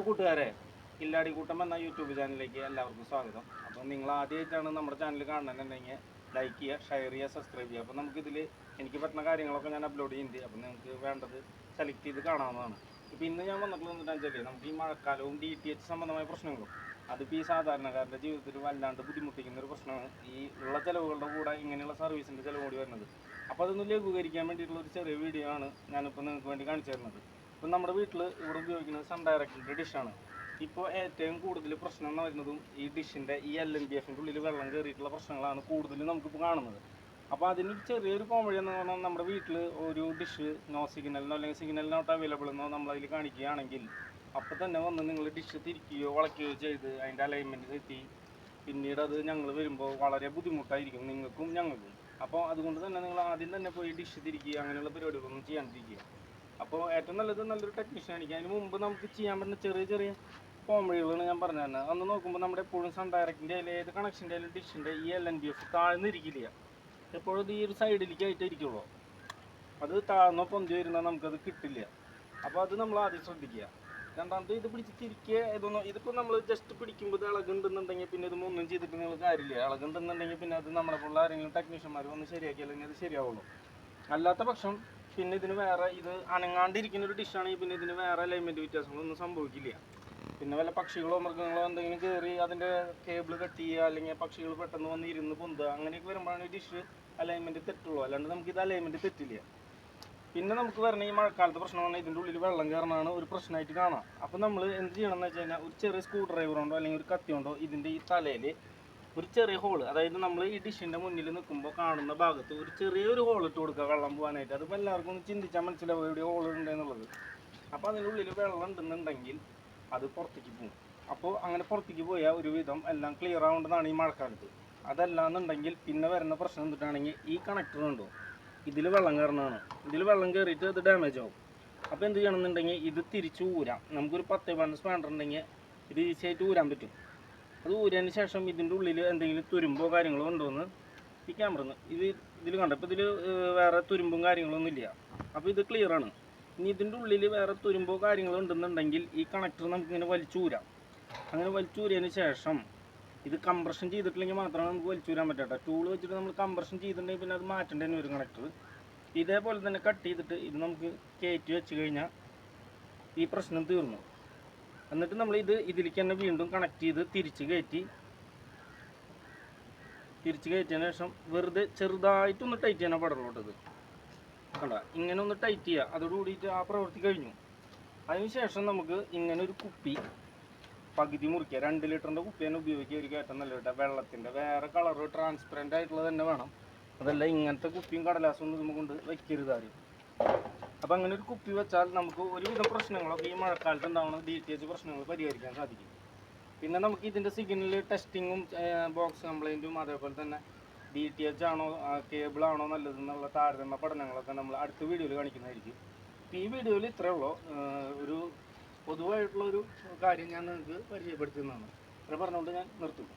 Hello കൂട്ടുകാരെ കില്ലാടി കൂട്ടം എന്ന യൂട്യൂബ് ചാനലിലേക്ക് എല്ലാവർക്കും സ്വാഗതം. അപ്പോൾ നിങ്ങൾ ആദ്യമായിട്ടാണ് നമ്മുടെ ചാനൽ കാണണമെന്നുണ്ടെങ്കിൽ ലൈക്ക് ചെയ്യുക ഷെയർ ചെയ്യുക സബ്സ്ക്രൈബ് ചെയ്യുക. അപ്പോൾ നമുക്കിതിൽ എനിക്ക് പറ്റുന്ന കാര്യങ്ങളൊക്കെ ഞാൻ അപ്ലോഡ് ചെയ്യുന്നുണ്ട്. അപ്പോൾ നിങ്ങൾക്ക് വേണ്ടത് സെലക്ട് ചെയ്ത് കാണാവുന്നതാണ്. ഇപ്പോൾ ഇന്ന് ഞാൻ വന്നിട്ടുള്ളത് എന്താണെന്ന് വെച്ചാൽ നമുക്ക് ഈ മഴക്കാലവും ഡി ടി എച്ച് സംബന്ധമായ പ്രശ്നങ്ങളും അതിപ്പോൾ ഈ സാധാരണക്കാരുടെ ജീവിതത്തിൽ വല്ലാണ്ട് ബുദ്ധിമുട്ടിക്കുന്ന ഒരു പ്രശ്നമാണ് ഈ ഉള്ള ചിലവുകളുടെ കൂടെ ഇങ്ങനെയുള്ള സർവീസിന്റെ ചിലവ് കൂടി വരുന്നത്. അപ്പോൾ അതൊന്ന് ലഘൂകരിക്കാൻ വേണ്ടിയിട്ടുള്ള ഒരു ചെറിയ വീഡിയോ ആണ് ഞാനിപ്പോൾ നിങ്ങൾക്ക് വേണ്ടി കാണിച്ചു തരുന്നത്. ഇപ്പം നമ്മുടെ വീട്ടിൽ ഇവിടെ ഉപയോഗിക്കുന്നത് സൺ ഡയറക്റ്റിന്റെ ഡിഷാണ് ഇപ്പോൾ ഏറ്റവും കൂടുതൽ പ്രശ്നം എന്ന് വരുന്നതും ഈ ഡിഷിന്റെ ഈ എൽ എൻ ബി എഫിന്റെ ഉള്ളിൽ വെള്ളം കയറിയിട്ടുള്ള പ്രശ്നങ്ങളാണ് കൂടുതലും നമുക്കിപ്പോൾ കാണുന്നത്. അപ്പോൾ അതിന് ചെറിയൊരു കോമഡി എന്ന് പറഞ്ഞാൽ നമ്മുടെ വീട്ടിൽ ഒരു ഡിഷ് നോ സിഗ്നലിനോ അല്ലെങ്കിൽ സിഗ്നൽ നോട്ട് അവൈലബിൾ എന്നോ നമ്മളതിൽ കാണിക്കുകയാണെങ്കിൽ അപ്പോൾ തന്നെ വന്ന് നിങ്ങൾ ഡിഷ് തിരിക്കുകയോ വളയ്ക്കുകയോ ചെയ്ത് അതിന്റെ അലൈൻമെന്റ് തെറ്റി പിന്നീട് അത് ഞങ്ങൾ വരുമ്പോൾ വളരെ ബുദ്ധിമുട്ടായിരിക്കും നിങ്ങൾക്കും ഞങ്ങൾക്കും. അപ്പോൾ അതുകൊണ്ട് തന്നെ നിങ്ങൾ ആദ്യം തന്നെ പോയി ഡിഷ് തിരിക്കുക അങ്ങനെയുള്ള പരിപാടികളൊന്നും ചെയ്യാണ്ടിരിക്കുക. അപ്പോൾ ഏറ്റവും നല്ലത് നല്ലൊരു ടെക്നീഷ്യൻ ആയിരിക്കും. അതിന് മുമ്പ് നമുക്ക് ചെയ്യാൻ പറ്റുന്ന ചെറിയ ചെറിയ കോമഡികളാണ് ഞാൻ പറഞ്ഞു തന്നെ. അന്ന് നോക്കുമ്പോൾ നമ്മുടെ എപ്പോഴും സൺ ഡയറക്റ്റിന്റെ ആയാലും ഏത് കണക്ഷന്റെ ആയാലും ഡിഷിന്റെ ഈ എൽ എൻ ബി എഫ് താഴ്ന്നിരിക്കില്ല എപ്പോഴും ഈ ഒരു സൈഡിലേക്ക് ആയിട്ട് ഇരിക്കുള്ളൂ. അത് താഴ്ന്നോ പൊന്തി വരുന്നാൽ നമുക്കത് കിട്ടില്ല. അപ്പോൾ അത് നമ്മൾ ആദ്യം ശ്രദ്ധിക്കുക. രണ്ടാമത് ഇത് പിടിച്ച് തിരിക്കുക ഇതൊന്നും ഇതിപ്പോൾ നമ്മൾ ജസ്റ്റ് പിടിക്കുമ്പോൾ ഇളകുണ്ടെന്നുണ്ടെങ്കിൽ പിന്നെ ഇത് ഒന്നും ചെയ്തിട്ട് നിങ്ങൾ കാര്യമില്ല. ഇളകുണ്ടെന്നുണ്ടെങ്കിൽ പിന്നെ അത് നമ്മളെ പോലുള്ള ആരെങ്കിലും ടെക്നീഷ്യന്മാർ വന്ന് ശരിയാക്കിയാലേ അത് ശരിയാവുള്ളൂ. അല്ലാത്ത പക്ഷം പിന്നെ ഇതിന് വേറെ ഇത് അനങ്ങാണ്ടിരിക്കുന്ന ഒരു ഡിഷാണെങ്കിൽ പിന്നെ ഇതിന് വേറെ അലൈൻമെന്റ് വ്യത്യാസങ്ങളൊന്നും സംഭവിക്കില്ല. പിന്നെ വല്ല പക്ഷികളോ മൃഗങ്ങളോ എന്തെങ്കിലും കയറി അതിന്റെ കേബിൾ കട്ട് ചെയ്യുക അല്ലെങ്കിൽ പക്ഷികൾ പെട്ടെന്ന് വന്ന് ഇരുന്ന് പൊന്തുക അങ്ങനെയൊക്കെ വരുമ്പോഴാണ് ഈ ഡിഷ് അലൈൻമെന്റ് തെറ്റുള്ളൂ. അല്ലാണ്ട് നമുക്ക് ഇത് അലൈൻമെന്റ് തെറ്റില്ല. പിന്നെ നമുക്ക് വരണ ഈ മഴക്കാലത്ത് പ്രശ്നം പറഞ്ഞാൽ ഇതിന്റെ ഉള്ളിൽ വെള്ളം കയറണമാണ് ഒരു പ്രശ്നമായിട്ട് കാണാം. അപ്പോൾ നമ്മൾ എന്ത് ചെയ്യണം എന്ന് വെച്ച് കഴിഞ്ഞാൽ ഒരു ചെറിയ സ്ക്രൂ ഡ്രൈവർ കൊണ്ടോ അല്ലെങ്കിൽ ഒരു കത്തി കൊണ്ടോ ഇതിന്റെ ഈ തലയിൽ ഒരു ചെറിയ ഹോൾ അതായത് നമ്മൾ ഈ ഡിഷിന്റെ മുന്നിൽ നിൽക്കുമ്പോൾ കാണുന്ന ഭാഗത്ത് ഒരു ചെറിയൊരു ഹോൾ ഇട്ട് കൊടുക്കുക. വെള്ളം പോകാനായിട്ട് അതിപ്പോൾ എല്ലാവർക്കും ഒന്ന് ചിന്തിച്ചാൽ മനസ്സിലാവും എവിടെ ഹോൾ ഉണ്ടെന്നുള്ളത്. അപ്പോൾ അതിനുള്ളിൽ വെള്ളം ഉണ്ടെന്നുണ്ടെങ്കിൽ അത് പുറത്തേക്ക് പോകും. അപ്പോൾ അങ്ങനെ പുറത്തേക്ക് പോയാൽ ഒരുവിധം എല്ലാം ക്ലിയർ ആവേണ്ടതാണ് ഈ മഴക്കാലത്ത്. അതല്ലാന്നുണ്ടെങ്കിൽ പിന്നെ വരുന്ന പ്രശ്നം എന്തിട്ടാണെങ്കിൽ ഈ കണക്ടർ ഉണ്ടോ ഇതിൽ വെള്ളം കയറണതാണ് ഇതിൽ വെള്ളം കയറിയിട്ട് അത് ഡാമേജ് ആവും. അപ്പോൾ എന്ത് ചെയ്യണമെന്നുണ്ടെങ്കിൽ ഇത് തിരിച്ച് ഊരാം. നമുക്കൊരു പത്ത് പതിനൊന്ന് സ്പാൻഡർ ഉണ്ടെങ്കിൽ ഇത് ഈസിയായിട്ട് ഊരാൻ പറ്റും. അത് ഊരിയതിന് ശേഷം ഇതിന്റെ ഉള്ളിൽ എന്തെങ്കിലും തുരുമ്പോ കാര്യങ്ങളോ ഉണ്ടോ എന്ന് ഈ ക്യാമറ ഇത് ഇതിൽ കണ്ട? ഇപ്പോൾ ഇതിൽ വേറെ തുരുമ്പും കാര്യങ്ങളൊന്നും ഇല്ല. അപ്പോൾ ഇത് ക്ലിയർ ആണ്. ഇനി ഇതിന്റെ ഉള്ളിൽ വേറെ തുരുമ്പോ കാര്യങ്ങളോ ഉണ്ടെന്നുണ്ടെങ്കിൽ ഈ കണക്ടർ നമുക്ക് ഇങ്ങനെ വലിച്ചൂരാം അങ്ങനെ വലിച്ചൂരിയതിന് ശേഷം ഇത് കംപ്രഷൻ ചെയ്തിട്ടില്ലെങ്കിൽ മാത്രമേ നമുക്ക് വലിച്ചൂരാൻ പറ്റാട്ടോ ടൂൾ വെച്ചിട്ട് നമ്മൾ കംപ്രഷൻ ചെയ്തിട്ടുണ്ടെങ്കിൽ പിന്നെ അത് മാറ്റേണ്ടി വരും കണക്ടർ ഇതേപോലെ തന്നെ കട്ട് ചെയ്തിട്ട് ഇത് നമുക്ക് കയറ്റി വെച്ച് കഴിഞ്ഞാൽ ഈ പ്രശ്നം തീർന്നു. എന്നിട്ട് നമ്മൾ ഇത് ഇതിലേക്ക് തന്നെ വീണ്ടും കണക്ട് ചെയ്ത് തിരിച്ച് കയറ്റി തിരിച്ച് കയറ്റിയതിന് ശേഷം വെറുതെ ചെറുതായിട്ടൊന്ന് ടൈറ്റ് ചെയ്യാൻ പാടുള്ളൂ ഇത് കണ്ട? ഇങ്ങനെ ഒന്ന് ടൈറ്റ് ചെയ്യുക അതോട് കൂടിയിട്ട് ആ പ്രവൃത്തി കഴിഞ്ഞു. അതിനുശേഷം നമുക്ക് ഇങ്ങനെ ഒരു കുപ്പി പകുതി മുറിക്കുക. രണ്ട് ലിറ്ററിന്റെ കുപ്പി തന്നെ ഉപയോഗിക്കുക. ഒരു കയറ്റം നല്ല കേട്ടോ വെള്ളത്തിന്റെ വേറെ കളർ ട്രാൻസ്പെറന്റ് ആയിട്ടുള്ളത് തന്നെ വേണം. അതല്ല ഇങ്ങനത്തെ കുപ്പിയും കടലാസും ഒന്നും നമുക്ക് കൊണ്ട് വയ്ക്കരുത് ആരും. അപ്പം അങ്ങനെ ഒരു കുപ്പി വെച്ചാൽ നമുക്ക് ഒരുവിധം പ്രശ്നങ്ങളൊക്കെ ഈ മഴക്കാലത്ത് ഉണ്ടാവുന്ന ഡി ടി എച്ച് പ്രശ്നങ്ങൾ പരിഹരിക്കാൻ സാധിക്കും. പിന്നെ നമുക്ക് ഇതിന്റെ സിഗ്നൽ ടെസ്റ്റിങ്ങും ബോക്സ് കംപ്ലൈന്റും അതേപോലെ തന്നെ ഡി ടി എച്ച് ആണോ കേബിൾ ആണോ നല്ലതെന്നുള്ള താരതമ്യ പഠനങ്ങളൊക്കെ നമ്മൾ അടുത്ത വീഡിയോയിൽ കാണിക്കുന്നതായിരിക്കും. അപ്പം ഈ വീഡിയോയിൽ ഇത്രയേ ഉള്ളൂ. ഒരു പൊതുവായിട്ടുള്ള ഒരു കാര്യം ഞാൻ നിങ്ങൾക്ക് പരിചയപ്പെടുത്തുന്നതാണ്. ഇത്ര പറഞ്ഞുകൊണ്ട് ഞാൻ നിർത്തും